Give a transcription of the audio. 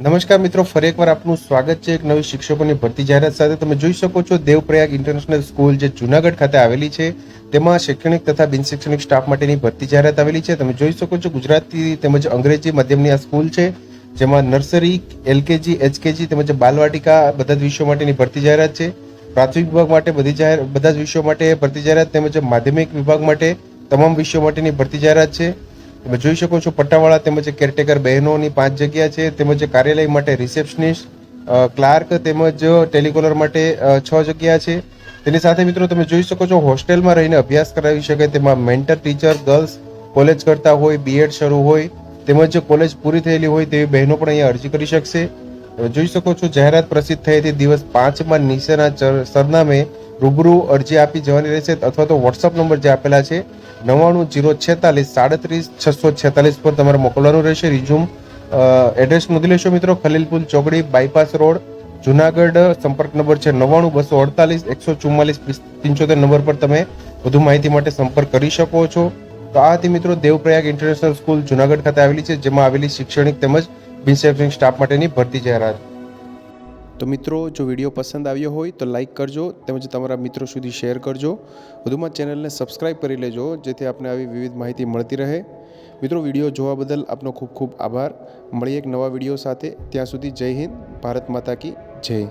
નમસ્કાર મિત્રો, ફરી એકવાર આપનું સ્વાગત છે એક નવી શિક્ષકોની ભરતી જાહેરાત સાથે. તમે જોઈ શકો છો દેવપ્રયાગ ઇન્ટરનેશનલ સ્કૂલ જે જુનાગઢ ખાતે આવેલી છે, તેમાં શૈક્ષણિક તથા બિન શૈક્ષણિક સ્ટાફ માટેની ભરતી જાહેરાત આવેલી છે. તમે જોઈ શકો છો ગુજરાતી તેમજ અંગ્રેજી માધ્યમની આ સ્કૂલ છે, જેમાં નર્સરી, એલકેજી, એચકેજી તેમજ બાલવાટિકા બધા જ વિષયો માટેની ભરતી જાહેરાત છે. પ્રાથમિક વિભાગ માટે બધી જાહેર બધા જ વિષયો માટે ભરતી જાહેરાત તેમજ માધ્યમિક વિભાગ માટે તમામ વિષયો માટેની ભરતી જાહેરાત છે. તમે જોઈ શકો છો પટ્ટાવાળા તેમજ કેરટેકર બહેનોની પાંચ જગ્યા છે, તેમજ કાર્યાલય માટે રિસેપ્શનિસ્ટ ક્લાર્ક તેમજ ટેલિકોલર માટે છ જગ્યા છે. તેની સાથે મિત્રો તમે જોઈ શકો છો હોસ્ટેલમાં રહીને અભ્યાસ કરાવી શકે તેમાં મેન્ટર ટીચર ગર્લ્સ કોલેજ કરતા હોય બીએડ શરૂ હોય તેમજ કોલેજ પૂરી થયેલી હોય તેવી બહેનો પણ અહીંયા અરજી કરી શકશે. જોઈ શકો છો, જાહેરાત પ્રસિદ્ધ થઈ હતી દિવસ પાંચમાં નીચેના સરનામે રૂબરૂ અરજી આપી જવાની રહેશે અથવા તો વોટ્સઅપ નંબર જે આપેલા છે, નવ્વાણું જીરો છેતાલીસ સાડત્રીસ છસો છેતાલીસ પર તમારે મોકલવાનું રહેશે. રિઝ્યુમ એડ્રેસ નોંધી લેશો મિત્રો, ખલીલપુર ચોકડી, બાયપાસ રોડ, જુનાગઢ, સંપર્ક નંબર છે નવ્વાણું બસો અડતાલીસ, એકસો ચુમ્માલીસ પંચોતેર નંબર પર તમે વધુ માહિતી માટે સંપર્ક કરી શકો છો. તો આ હતી મિત્રો દેવપ્રયાગ ઇન્ટરનેશનલ સ્કૂલ જુનાગઢ ખાતે આવેલી છે, જેમાં આવેલી શૈક્ષણિક તેમજ બિન શૈક્ષણિક સ્ટાફ માટેની ભરતી જાહેરાત. તો મિત્રો, જો વીડિયો પસંદ આવ્યો હોય તો લાઈક કરજો તેમજ તમારા મિત્રો સુધી શેર કરજો. વધુમાં ચેનલને સબસ્ક્રાઈબ કરી લેજો, જેથી આપને આવી વિવિધ માહિતી મળતી રહે. મિત્રો, વીડિયો જોવા બદલ આપનો ખૂબ ખૂબ આભાર. મળીએ એક નવા વીડિયો સાથે. ત્યાં સુધી જય હિન્દ, ભારત માતા કી જય.